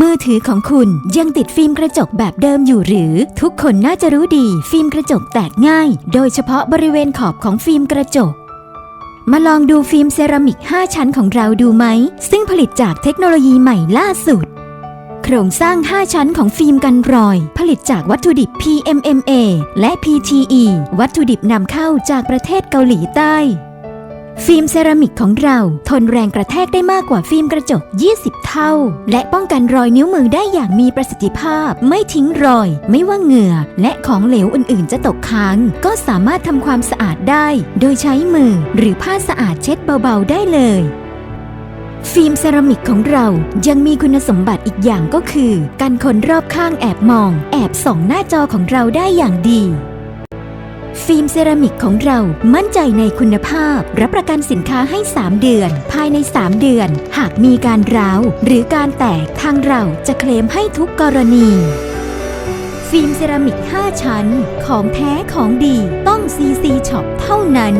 มือถือของคุณยังติดฟิล์มกระจกแบบเดิมอยู่หรือ ทุกคนน่าจะรู้ดี ฟิล์มกระจกแตกง่าย โดยเฉพาะบริเวณขอบของฟิล์มกระจก มาลองดูฟิล์มเซรามิก 5 ชั้นของเราดูไหม ซึ่งผลิตจากเทคโนโลยีใหม่ล่าสุด โครงสร้าง 5 ชั้นของฟิล์มกันรอย ผลิตจากวัตถุดิบ PMMA และ PTE วัตถุดิบนำเข้าจากประเทศเกาหลีใต้ ฟิล์มเซรามิกของเรา ทนแรงกระแทกได้มากกว่าฟิล์มกระจก 20 เท่า และป้องกันรอยนิ้วมือได้อย่างมีประสิทธิภาพ ไม่ทิ้งรอย ไม่ว่าเหงื่อ และของเหลวอื่นๆ จะตกค้าง ก็สามารถทำความสะอาดได้ โดยใช้มือหรือผ้าสะอาดเช็ดเบาๆ ได้เลยฟิล์มเซรามิกของเรายังมีคุณสมบัติอีกอย่างก็คือกันคนรอบข้างแอบมอง แอบส่องหน้าจอของเราได้อย่างดี ฟิล์มเซรามิกของเรามั่นใจในคุณภาพ รับประกันสินค้าให้ 3 เดือน ภายใน 3 เดือน หากมีการร้าว หรือการแตกทางเราจะเคลมให้ทุกกรณี ฟิล์มเซรามิก 5 ชั้น ของแท้ของดีต้อง CC Shop เท่านั้น